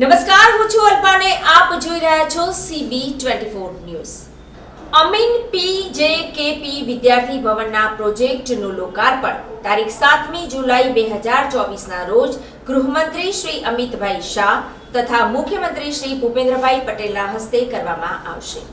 નમસ્કાર, હું છું અલ્પાને. આપ જોઈ રહ્યા છો CB twenty four news. Amin P J K P વિદ્યાર્થી ભવનના પ્રોજેક્ટનું લોકાર્પણ. તારીખ સાતમી જુલાઈ બે હજાર ચોવીસના રોજ ગૃહમંત્રી શ્રી અમિતભાઈ શાહ તથા મુખ્યમંત્રી શ્રી ભૂપેન્દ્રભાઈ પટેલના હસ્તે કરવામાં આવશે.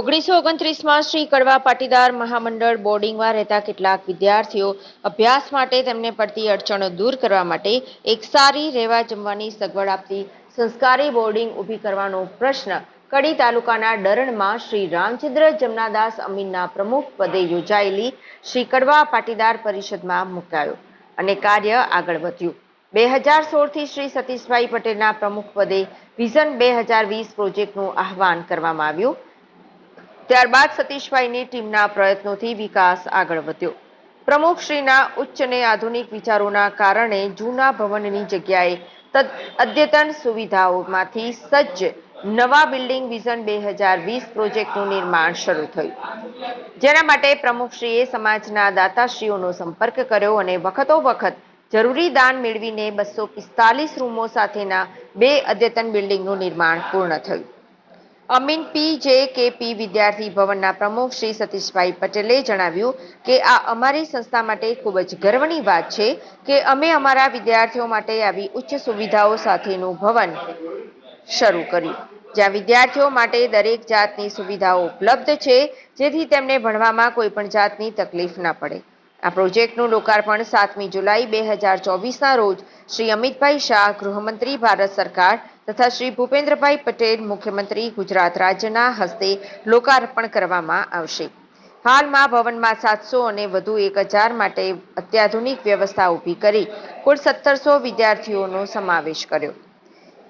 ઓગણીસો ઓગણત્રીસમાં શ્રી કડવા પાટીદાર મહામંડળ બોર્ડિંગમાં રહેતા કેટલાક વિદ્યાર્થીઓ અભ્યાસ માટે તેમને પડતી અડચણો દૂર કરવા માટે એક સારી રહેવા જમવાની સગવડ આપતી સંસ્કારી બોર્ડિંગ ઊભી કરવાનો પ્રશ્ન કડી તાલુકાના ડરણમાં શ્રી રામચંદ્ર જમનાદાસ અમીનના પ્રમુખ પદે યોજાયેલી શ્રી કડવા પાટીદાર પરિષદમાં મુકાયો અને કાર્ય આગળ વધ્યું. બે હજાર સોળથી શ્રી સતીશભાઈ પટેલના પ્રમુખ પદે વિઝન બે હજાર વીસ પ્રોજેક્ટનું આહવાન કરવામાં આવ્યું. ત્યારબાદ સતીશભાઈની ટીમના પ્રયત્નોથી વિકાસ આગળ વધ્યો. પ્રમુખશ્રીના ઉચ્ચ અને આધુનિક વિચારોના કારણે જૂના ભવનની જગ્યાએ અદ્યતન સુવિધાઓમાંથી સજ્જ નવા બિલ્ડિંગ વિઝન બે હજાર વીસ પ્રોજેક્ટનું નિર્માણ શરૂ થયું. જેના માટે પ્રમુખશ્રીએ સમાજના દાતાશ્રીઓનો સંપર્ક કર્યો અને વખતો વખત જરૂરી દાન મેળવીને બસો પિસ્તાલીસ રૂમો સાથેના બે અદ્યતન બિલ્ડિંગનું નિર્માણ પૂર્ણ થયું. અમીન પી જે કે પી વિદ્યાર્થી ભવનના પ્રમુખ શ્રી સતીશભાઈ પટેલે જણાવ્યું કે આ અમારી સંસ્થા માટે ખૂબ જ ગર્વની વાત છે કે અમે અમારા વિદ્યાર્થીઓ માટે આવી ઉચ્ચ સુવિધાઓ સાથેનું ભવન શરૂ કર્યું. જ્યાં વિદ્યાર્થીઓ માટે દરેક જાતની સુવિધાઓ ઉપલબ્ધ છે, જેથી તેમને ભણવામાં કોઈ પણ જાતની તકલીફ ના પડે. આ પ્રોજેક્ટનું લોકાર્પણ સાતમી જુલાઈ બે હજાર ચોવીસના રોજ શ્રી અમિતભાઈ શાહ, ગૃહમંત્રી, ભારત સરકાર તથા શ્રી ભૂપેન્દ્રભાઈ પટેલ, મુખ્યમંત્રી ગુજરાત રાજ્યના હસ્તે લોકાર્પણ કરવામાં આવશે. હાલમાં ભવનમાં સાતસો અને વધુ એક હજાર માટે અત્યાધુનિક વ્યવસ્થા ઊભી કરી કુલ સત્તરસો વિદ્યાર્થીઓનો સમાવેશ કર્યો.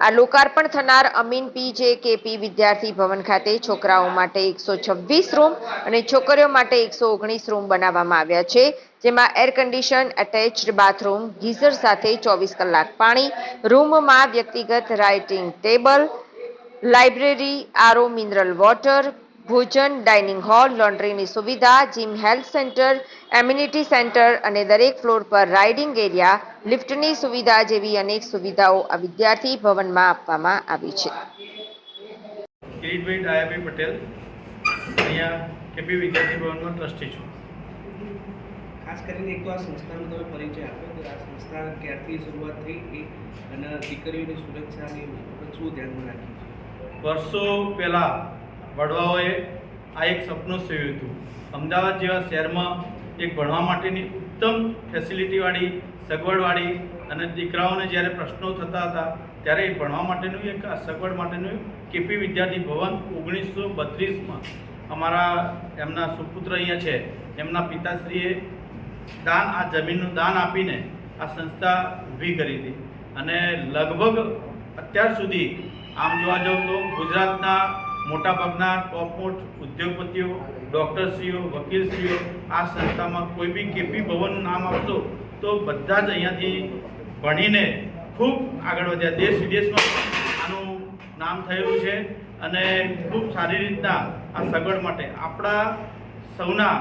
આ લોકાર્પણ થનાર અમીન પી જે કેપી વિદ્યાર્થી ભવન ખાતે છોકરાઓ માટે એકસો છવ્વીસ રૂમ અને છોકરીઓ માટે એકસો ઓગણીસ રૂમ બનાવવામાં આવ્યા છે, જેમાં air condition attached bathroom geyser સાથે ચોવીસ કલાક પાણી, રૂમમાં વ્યક્તિગત writing table library RO mineral water ભોજન ડાઇનિંગ હોલ લોન્ડ્રીની સુવિધા gym health centre immunity centre અને દરેક ફ્લોર પર રાઇડિંગ એરિયા લિફ્ટની સુવિધા જેવી અનેક સુવિધાઓ આ વિદ્યાર્થી ભવનમાં આપવામાં આવી છે. કિરીટભાઈ ડાયાભાઈ પટેલ. અહીંયા કેપી વિદ્યાર્થી ભવનમાં ટ્રસ્ટી છું. ખાસ કરીને એક તો આ સંસ્થાનો તમે પરિચય આપ્યો કે આ સંસ્થા ક્યારથી શરૂઆત થઈ એ અને દીકરીઓની સુરક્ષાની શું ધ્યાનમાં રાખી વર્ષો પહેલાં વડવાઓએ આ એક સપનું સેવ્યું હતું. અમદાવાદ જેવા શહેરમાં એક ભણવા માટેની ઉત્તમ ફેસિલિટીવાળી સગવડવાળી અને દીકરાઓને જ્યારે પ્રશ્નો થતા હતા, ત્યારે એ ભણવા માટેનું એક, આ સગવડ માટેનું કેપી વિદ્યાર્થી ભવન ઓગણીસો બત્રીસમાં અમારા એમના સુપુત્ર અહીંયા છે. એમના પિતાશ્રીએ દાન, આ જમીનનું દાન આપીને આ સંસ્થા ઊભી કરી હતી. અને લગભગ અત્યાર સુધી આમ જોવા જાઉં તો ગુજરાતના મોટાભાગના ટોપમોસ્ટ ઉદ્યોગપતિઓ ડૉક્ટરશ્રીઓ વકીલશ્રીઓ આ સંસ્થામાં કોઈ બી કેપી ભવનનું નામ આપશો તો બધા જ અહીંયાથી ભણીને ખૂબ આગળ વધ્યા. દેશ વિદેશમાં આનું નામ થયેલું છે અને ખૂબ સારી રીતના આ સગવડ માટે. આપણા સૌના,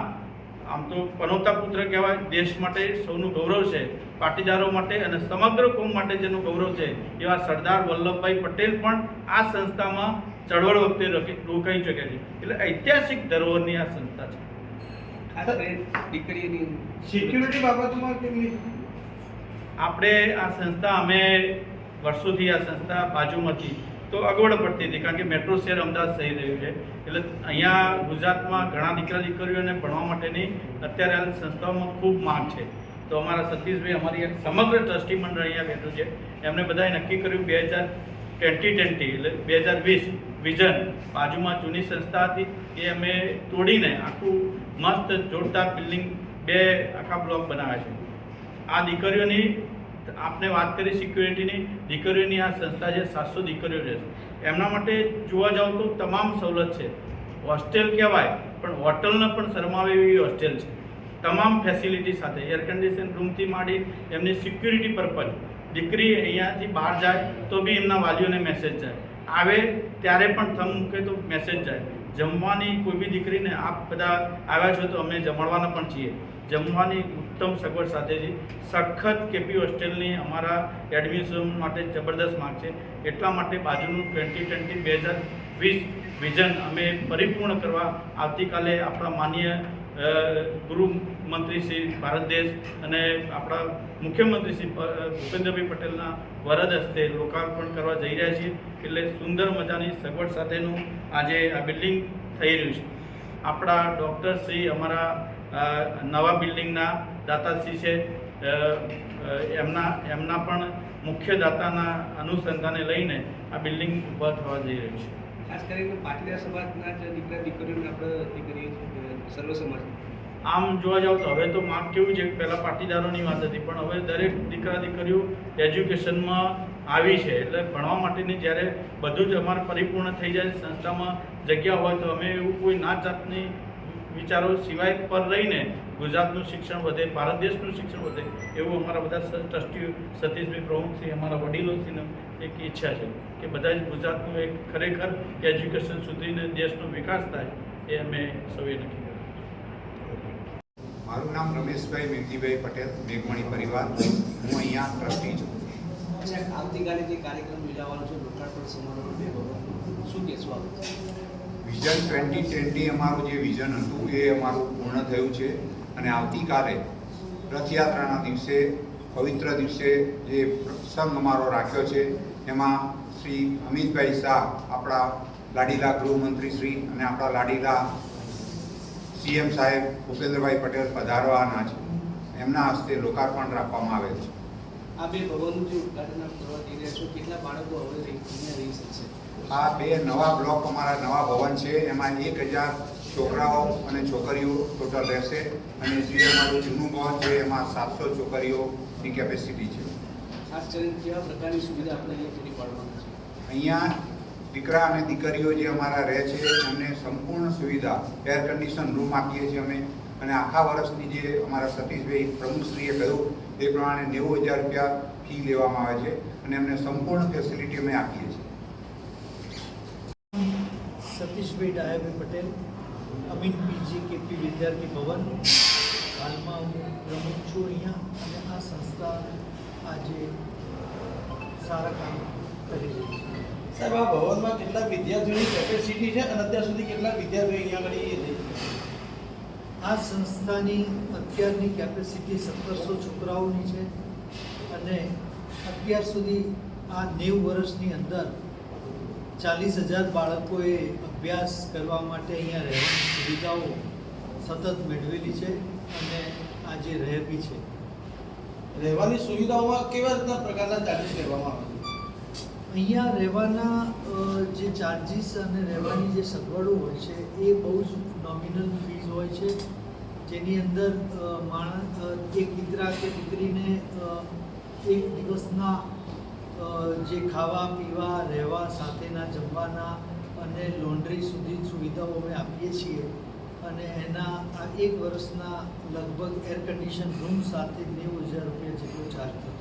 આમ તો પનોતા પુત્ર કહેવાય, દેશ માટે સૌનું ગૌરવ છે, પાટીદારો માટે અને સમગ્ર કોમ માટે જેનું ગૌરવ છે એવા સરદાર વલ્લભભાઈ પટેલ પણ આ સંસ્થામાં ચળવળ વખતે રોકી- રોકાઈ ચૂક્યા છે એટલે ઐતિહાસિક ધરોહરની આ સંસ્થા છે. સિક્યુરિટી બાબતમાં કેમની આપણે આ સંસ્થા અમે વર્ષોથી આ સંસ્થા બાજુમાંથી તો અગવડ પડતી હતી કારણ કે મેટ્રો શહેર અમદાવાદ થઈ રહ્યું છે. એટલે અહીંયા ગુજરાતમાં ઘણા દીકરા દીકરીઓને ભણવા માટેની અત્યારે આ સંસ્થાઓમાં ખૂબ માંગ છે. તો અમારા સતીશભાઈ અમારી એક સમગ્ર ટ્રસ્ટી મંડળ અહીંયા બેઠું છે. એમણે બધાએ નક્કી કર્યું બે હજાર ટ્વેન્ટી ટ્વેન્ટી એટલે બે હજાર વીસ વિઝન. બાજુમાં જૂની સંસ્થા હતી, એ અમે તોડીને આખું મસ્ત જોરદાર બિલ્ડિંગ, બે આખા બ્લોક બનાવ્યા છે. આ દીકરીઓની, આપને વાત કરી સિક્યુરિટીની, દીકરીઓની આ સંસ્થા છે, સાતસો દીકરીઓ છે. એમના માટે જોવા જાવ તો તમામ સવલત છે. હોસ્ટેલ કહેવાય, પણ હોટલને પણ શરમાવે એવી હોસ્ટેલ છે. તમામ ફેસિલિટી સાથે એર કન્ડિશન રૂમથી માંડી, એમની સિક્યુરિટી પર્પઝ દીકરી અહીંયાથી બહાર જાય તો બી એમના વાલીઓને મેસેજ જાય. આવે ત્યારે પણ થમ મૂકે તો મેસેજ જાય. જમવાની કોઈ બી દીકરીને આપ બધા આવ્યા છો તો અમે જમાડવાના પણ છીએ. જમવાની ઉત્તમ સગવડ સાથે છે. સખત કેપી હોસ્ટેલની અમારા એડમિશન માટે જબરદસ્ત માંગ છે. એટલા માટે બાજુનું ટ્વેન્ટી ટ્વેન્ટી બે હજાર વીસ વિઝન અમે પરિપૂર્ણ કરવા આવતીકાલે આપણા માનીય ગૃહમંત્રી શ્રી ભારત દેશ અને આપણા મુખ્યમંત્રી શ્રી ભૂપેન્દ્રભાઈ પટેલના વરદ હસ્તે લોકાર્પણ કરવા જઈ રહ્યા છીએ, એટલે સુંદર મજાની સગવડ સાથેનું આજે આ બિલ્ડિંગ થઈ રહ્યું છે. આપણા ડૉક્ટર શ્રી અમારા નવા બિલ્ડિંગના દાતાશ્રી છે એમના એમના પણ મુખ્ય દાતાના અનુસંધાને લઈને આ બિલ્ડિંગ ઊભા થવા જઈ રહ્યું છે. ખાસ કરીને પાટીદાર સમાજના જે દીકરા દીકરીઓને આપણે છીએ સર્વ સમાજ. આમ જોવા જાવ તો હવે તો માપ કેવું છે? પહેલાં પાટીદારોની વાત હતી, પણ હવે દરેક દીકરા દીકરીઓ એજ્યુકેશનમાં આવી છે. એટલે ભણવા માટેની જ્યારે બધું જ અમારે પરિપૂર્ણ થઈ જાય સંસ્થામાં જગ્યા હોય તો અમે એવું કોઈ ના જાતની વિચારો સિવાય પર રહીને ગુજરાતનું શિક્ષણ વધે ભારત દેશનું શિક્ષણ વધે એવું અમારા બધા ટ્રસ્ટી ટ્રસ્ટીઓ સતીશભાઈ પ્રમુખસિંહ અમારા વડીલોથી એક ઈચ્છા છે કે બધા જ ગુજરાતનું એક ખરેખર એજ્યુકેશન સુધરીને દેશનો વિકાસ થાય એ અમે સૌએ નક્કી કર્યું. મારું નામ રમેશભાઈ મેઘજીભાઈ પટેલ મેઘમણી પરિવાર. હું અહીંયા ટ્રસ્ટી છું. આવતીકાલે જે કાર્યક્રમ યોજાવાનો છે લોકાર્પણ સમારોહ શું કહેશો આપ? વિઝન ટ્વેન્ટી ટ્વેન્ટી અમારું જે વિઝન હતું એ અમારું પૂર્ણ થયું છે અને આવતીકાલે રથયાત્રાના દિવસે, પવિત્ર દિવસે જે પ્રસંગ અમારો રાખ્યો છે, એમાં શ્રી અમિતભાઈ શાહ, આપણા લાડીલા ગૃહમંત્રી શ્રી અને આપણા લાડીલા સીએમ સાહેબ ભૂપેન્દ્રભાઈ પટેલ પધારવાના છે. એમના હસ્તે લોકાર્પણ રાખવામાં આવેલ છે. આ બે ભવનનું જે ઉદઘાટન કરવા જઈ રહ્યા છો, કેટલા બાળકો હવે રહી શકશે? આ બે નવા બ્લોક અમારા નવા ભવન છે. એમાં એક હજાર છોકરાઓ અને છોકરીઓ ટોટલ રહેશે. અને જે અમારું જૂનું ભવન છે એમાં સાતસો છોકરીઓની કેપેસિટી છે. ખાસ કરીને કેવા પ્રકારની સુવિધા આપણે અહીંયા પૂરી પાડવાના છે? અહીંયા દીકરા અને દીકરીઓ જે અમારા રહે છે એમને સંપૂર્ણ સુવિધા એર કન્ડિશન રૂમ આપીએ છીએ અમે. અને આખા વર્ષની જે અમારા સતીશભાઈ પ્રમુખશ્રીએ કહ્યું એ પ્રમાણે નેવું હજાર રૂપિયા ફી લેવામાં આવે છે. અને એમને સંપૂર્ણ ફેસિલિટી અમે આપીએ છીએ. સતીશભાઈ ડાયાભાઈ પટેલ અમીન પીજી કેપી વિદ્યાર્થી ભવન હાલમાં હું પ્રમુખ છું અહીંયા અને આ સંસ્થા આજે સારા કામ કરી રહી છે. સાહેબ આ ભવનમાં કેટલા વિદ્યાર્થીઓની કેપેસિટી છે અને અત્યાર સુધી કેટલા વિદ્યાર્થીઓ અહીંયા આગળ આ સંસ્થાની અત્યારની કેપેસિટી સત્તરસો છોકરાઓની છે અને અત્યાર સુધી આ નેવું વર્ષની અંદર ચાલીસ હજાર બાળકોએ અભ્યાસ કરવા માટે અહીંયા રહેવાની સુવિધાઓ સતત મેળવેલી છે અને આજે રહે બી છે. રહેવાની સુવિધાઓમાં કેવા રીતના પ્રકારના ચાર્જીસ લેવામાં આવે અહીંયા રહેવાના જે ચાર્જીસ અને રહેવાની જે સગવડો હોય છે એ બહુ જ નોમિનલ ફીઝ હોય છે. જેની અંદર માણસ એક દીકરા કે દીકરીને એક દિવસના જે ખાવા, પીવા, રહેવા, સાથેના જમવાના અને લોન્ડ્રી સુધી સુવિધાઓ અમે આપીએ છીએ અને એના આ એક વર્ષના લગભગ એર કન્ડિશન રૂમ સાથે નેવું હજાર રૂપિયા જેટલો ચાર્જ થતો.